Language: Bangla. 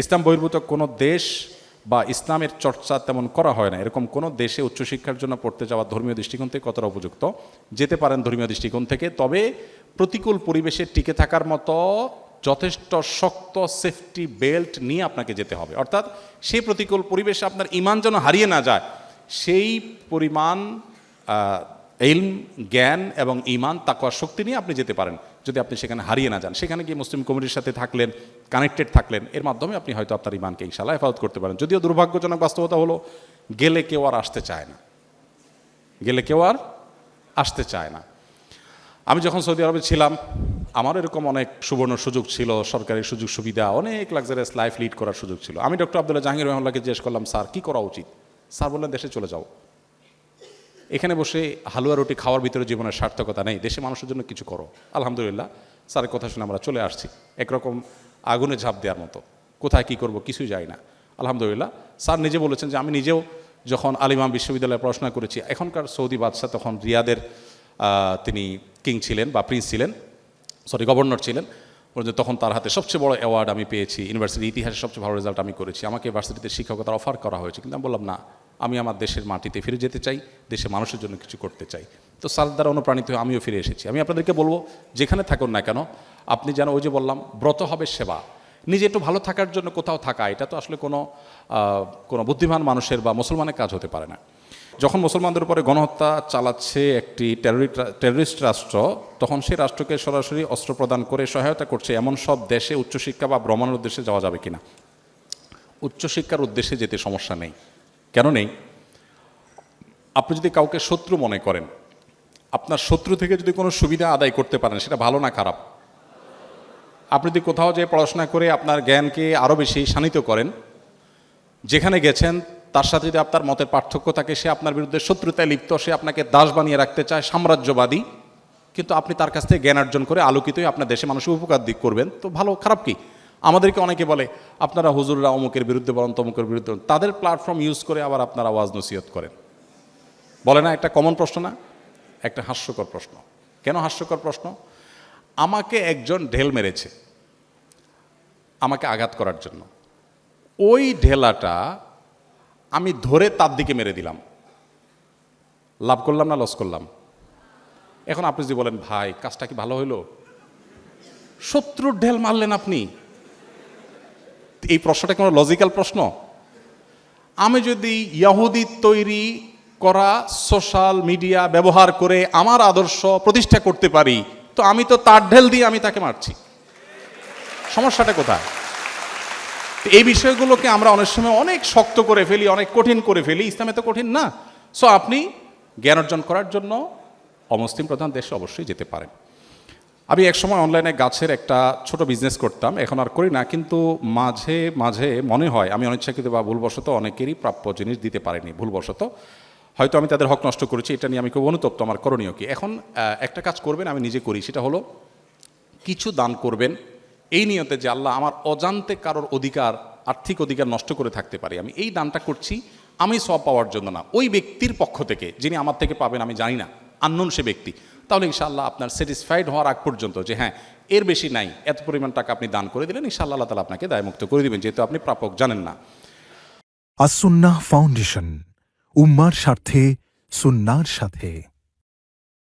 ইসলাম বহির্ভূত কোনো দেশ বা ইসলামের চর্চা তেমন করা হয় না। এরকম কোনো দেশে উচ্চশিক্ষার জন্য পড়তে যাওয়া ধর্মীয় দৃষ্টিকোণ থেকে কতটা উপযুক্ত? যেতে পারেন ধর্মীয় দৃষ্টিকোণ থেকে, তবে প্রতিকূল পরিবেশে টিকে থাকার মতো যথেষ্ট শক্ত সেফটি বেল্ট নিয়ে আপনাকে যেতে হবে। অর্থাৎ সেই প্রতিকূল পরিবেশে আপনার ইমান যেন হারিয়ে না যায়, সেই পরিমাণ ইলম, জ্ঞান এবং ইমান তাকওয়া শক্তি নিয়ে আপনি যেতে পারেন, যদি আপনি সেখানে হারিয়ে না যান। সেখানে গিয়ে মুসলিম কমিটির সাথে থাকলেন কানেক্টেড থাকলেন, এর মাধ্যমে আপনি হয়তো আপনার ইমানকে ইনশাল্লাহ হেফাজত করতে পারেন। যদিও দুর্ভাগ্যজনক বাস্তবতা হলো, গেলে কেউ আর আসতে চায় না। গেলে কেউ আর আসতে চায় না। আমি যখন সৌদি আরবে ছিলাম আমার এরকম অনেক সুবর্ণ সুযোগ ছিল, সরকারি সুযোগ সুবিধা, অনেক লাক্সারিয়াস লাইফ লিড করার সুযোগ ছিল। আমি ডক্টর আবদুল্লাহ জাহাঙ্গীর রহমাল্লাহকে জিজ্ঞেস করলাম, স্যার, কী করা উচিত? স্যার বললেন, দেশে চলে যাও। এখানে বসে হালুয়া রুটি খাওয়ার ভিতরে জীবনের সার্থকতা নেই। দেশে মানুষের জন্য কিছু করো। আলহামদুলিল্লাহ, স্যারের কথা শুনে আমরা চলে আসছি। একরকম আগুনে ঝাঁপ দেওয়ার মতো। কোথায় কি করব কিছুই যাই না। আলহামদুলিল্লাহ, স্যার নিজে বলেছেন যে আমি নিজেও যখন আলিমাম বিশ্ববিদ্যালয়ে পড়াশোনা করেছি, এখনকার সৌদি বাদশাহ তখন রিয়াদের তিনি কিং ছিলেন বা প্রিন্স ছিলেন, সরি, গভর্নর ছিলেন। তখন তার হাতে সবচেয়ে বড় অ্যাওয়ার্ড আমি পেয়েছি ইউনিভার্সিটির ইতিহাসে সবচেয়ে ভালো রেজাল্ট আমি করেছি। আমাকে ভার্সিটিতে শিক্ষকতার অফার করা হয়েছে। কিন্তু আমি বললাম, না আমি আমার দেশের মাটিতে ফিরে যেতে চাই, দেশের মানুষের জন্য কিছু করতে চাই। তো সাল দ্বারা অনুপ্রাণিত হয়ে আমিও ফিরে এসেছি। আমি আপনাদেরকে বলব, যেখানে থাকুন না কেন, আপনি যেন ওই যে বললাম, ব্রত হবে সেবা। নিজে একটু ভালো থাকার জন্য কোথাও থাকা, এটা তো আসলে কোনো কোনো বুদ্ধিমান মানুষের বা মুসলমানের কাজ হতে পারে না। যখন মুসলমানদের উপরে গণহত্যা চালাচ্ছে একটি টেররিস্ট রাষ্ট্র, তখন সেই রাষ্ট্রকে সরাসরি অস্ত্র প্রদান করে সহায়তা করছে এমন সব দেশে উচ্চশিক্ষা বা ভ্রমণের উদ্দেশ্যে যাওয়া যাবে কিনা। উচ্চশিক্ষার উদ্দেশ্যে যেতে সমস্যা নেই। কেন নেই আপনি যদি কাউকে শত্রু মনে করেন, আপনার শত্রু থেকে যদি কোনো সুবিধা আদায় করতে পারেন, সেটা ভালো না খারাপ? আপনি যদি কোথাও যে পড়াশোনা করে আপনার জ্ঞানকে আরও বেশি শানিত করেন, যেখানে গেছেন, তার সাথে যদি আপনার মতের পার্থক্য থাকে, সে আপনার বিরুদ্ধে শত্রুতায় লিপ্ত, সে আপনাকে দাস বানিয়ে রাখতে চায়, সাম্রাজ্যবাদী, কিন্তু আপনি তার কাছ থেকে জ্ঞান অর্জন করে আলোকিতই আপনার দেশে মানুষের উপকার দিক করবেন, তো ভালো, খারাপ কি? আমাদেরকে অনেকে বলে, আপনারা হুজুররা অমুকের বিরুদ্ধে বলেন, তমুকের বিরুদ্ধে বলেন। তাদের প্ল্যাটফর্ম ইউজ করে আবার আপনারা আওয়াজ নসিহত করেন। বলে না, একটা কমন প্রশ্ন না? একটা হাস্যকর প্রশ্ন। কেন হাস্যকর প্রশ্ন? আমাকে একজন ঢেল মেরেছে। আমাকে আঘাত করার জন্য। ওই ঢেলাটা আমি ধরে তার দিকে মেরে দিলাম। লাভ করলাম না লস করলাম? এখন আপনি যদি বলেন, ভাই, কাজটা কি ভালো হইল? শত্রুর ঢেল মারলেন আপনি। এই প্রশ্নটা কোনো লজিক্যাল প্রশ্ন? আমি যদি ইয়াহুদি তৈরি করা সোশ্যাল মিডিয়া ব্যবহার করে আমার আদর্শ প্রতিষ্ঠা করতে পারি, তো আমি তো তার ঢেল দিয়ে আমি তাকে মারছি। সমস্যাটা কোথায়? এই বিষয়গুলোকে আমরা অনেক সময় অনেক শক্ত করে ফেলি, অনেক কঠিন করে ফেলি। ইসলামে তো কঠিন না। সো আপনি জ্ঞান অর্জন করার জন্য অমুসলিম প্রধান দেশে অবশ্যই যেতে পারেন। আমি একসময় অনলাইনে গাছের একটা ছোট বিজনেস করতাম, এখন আর করি না, কিন্তু মাঝে মাঝে মনে হয়, আমি অনিচ্ছাকৃত বা ভুলবশত অনেকেরই প্রাপ্য জিনিস দিতে পারিনি, ভুলবশত। হয়তো আমি তাদের হক নষ্ট করেছি, এটা নিয়ে আমি খুব অনুতপ্ত, আমার করণীয় কি? এখন একটা কাজ করবেন, আমি নিজে করি, সেটা হলো কিছু দান করবেন, এই নিয়তে যে আল্লাহ আমার অজান্তে কারোর অধিকার, আর্থিক অধিকার নষ্ট করে থাকতে পারি। আমি এই দানটা করছি, আমি সব পাওয়ার জন্য না, ওই ব্যক্তির পক্ষ থেকে, যিনি আমার থেকে পাবেন, আমি জানি না আননোন সে ব্যক্তি। তাহলে ইনশাআল্লাহ আপনার স্যাটিসফাইড হওয়ার আগ পর্যন্ত যে হ্যাঁ এর বেশি নাই, এত পরিমাণ টাকা আপনি দান করে দিলেন, ইনশাআল্লাহ আল্লাহ তালা আপনাকে দায়মুক্ত করে দিবেন, যেহেতু আপনি প্রাপক, জানেন না। আসুন্না ফাউন্ডেশন, উম্মার স্বার্থে, সুন্নার সাথে।